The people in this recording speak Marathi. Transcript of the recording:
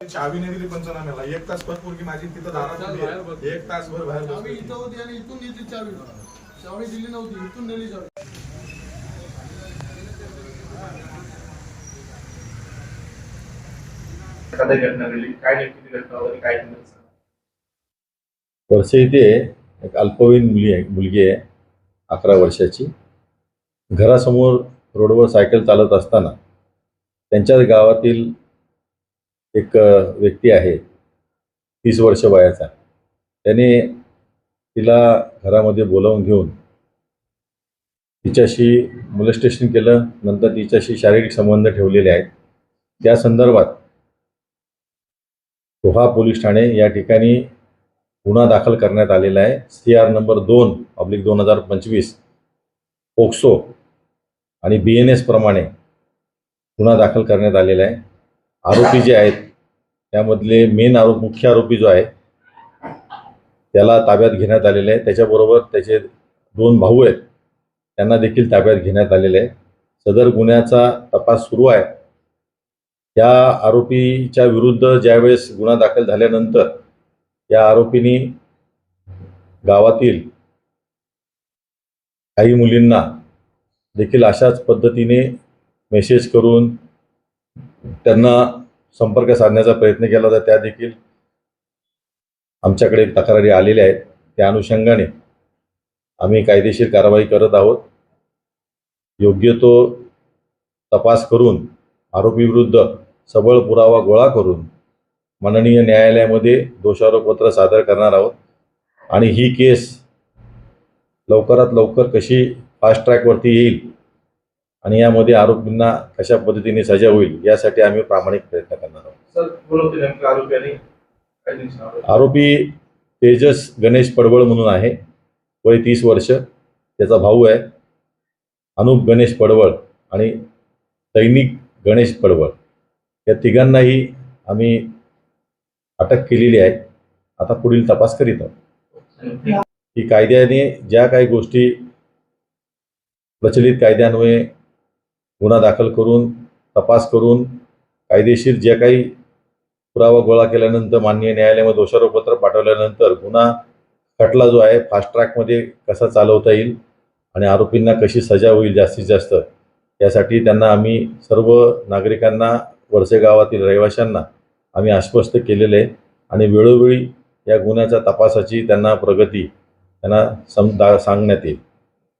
चावी नाही दिली पंचनाम्याला एक तास भर पोरगी माझी तिथं. एक तासभर बाहेर चावी बसली. इथं होती आणि इथून नेली चावी चावी दिली नव्हती इथून नेली चावी. वर्षे इथे एक अल्पवयीन मुली आहे मुलगी आहे अकरा वर्षाची घरासमोर रोडवर सायकल चालत असताना त्यांच्याच गावातील एक व्यक्ती आहे. तीस वर्ष वयाचा. त्याने तिला घरामध्ये बोलावून घेऊन तिच्याशी मुलस्टेशन केलं. नंतर तिच्याशी शारीरिक संबंध ठेवलेले आहेत. त्या संदर्भात रोहा पोलीस ठाणे या ठिकाणी गुन्हा दाखल करण्यात आलेला आहे. सी आर नंबर दोन पब्लिक दोन हजार पंचवीस पोक्सो आणि बी एन एस प्रमाणे गुन्हा दाखल करण्यात आलेला आहे. आरोपी जे आहेत त्यामधले मेन आरोप मुख्य आरोपी जो आहे त्याला ताब्यात घेण्यात आलेले आहे. त्याच्याबरोबर त्याचे दोन भाऊ आहेत त्यांना देखील ताब्यात घेण्यात आलेले आहे. सदर गुन्ह्याचा तपास सुरू आहे. त्या आरोपीच्या विरुद्ध ज्यावेळेस गुन्हा दाखल झाल्यानंतर या आरोपींनी गावातील काही मुलींना देखील अशाच पद्धतीने मेसेज करून त्यांना संपर्क साधण्याचा प्रयत्न केला तर त्या देखील आमच्याकडे तक्रारी आलेल्या आहेत. त्या अनुषंगाने आम्ही कायदेशीर कारवाई करत आहोत. योग्य तो तपास करून आरोपीविरुद्ध सबळ पुरावा गोळा करून माननीय न्यायालयामध्ये दोषारोपपत्र सादर करणार आहोत. आणि ही केस लवकरात लवकर कशी फास्ट ट्रॅकवरती येईल आणि यामध्ये आरोपींना कशा पद्धतीने सजा होईल यासाठी आम्ही प्रामाणिक प्रयत्न करणार आहोत? आरोपी तेजस गणेश पडवळ म्हणून आहे. वय तीस वर्ष. त्याचा भाऊ आहे. अनुप गणेश पडवळ आणि सैनिक गणेश पडवळ. या तिघांनाही आम्ही अटक केलेली आहे. आता पुढील तपास करीत आहोत. की कायद्याने ज्या काही गोष्टी प्रचलित कायद्यान्वये गुन्हा दाखल करून तपास करून कायदेशीर ज्या काही पुरावा गोळा केल्यानंतर माननीय न्यायालयामध्ये दोषारोपपत्र पाठवल्यानंतर गुन्हा खटला जो आहे फास्ट ट्रॅकमध्ये कसा चालवता येईल आणि आरोपींना कशी सजा होईल जास्तीत जास्त यासाठी त्यांना आम्ही सर्व नागरिकांना वरसे गावातील रहिवाशांना आम्ही आश्वस्त केलेले आहे आणि वेळोवेळी या गुन्ह्याच्या तपासाची त्यांना प्रगती त्यांना सम दा सांगण्यात येईल.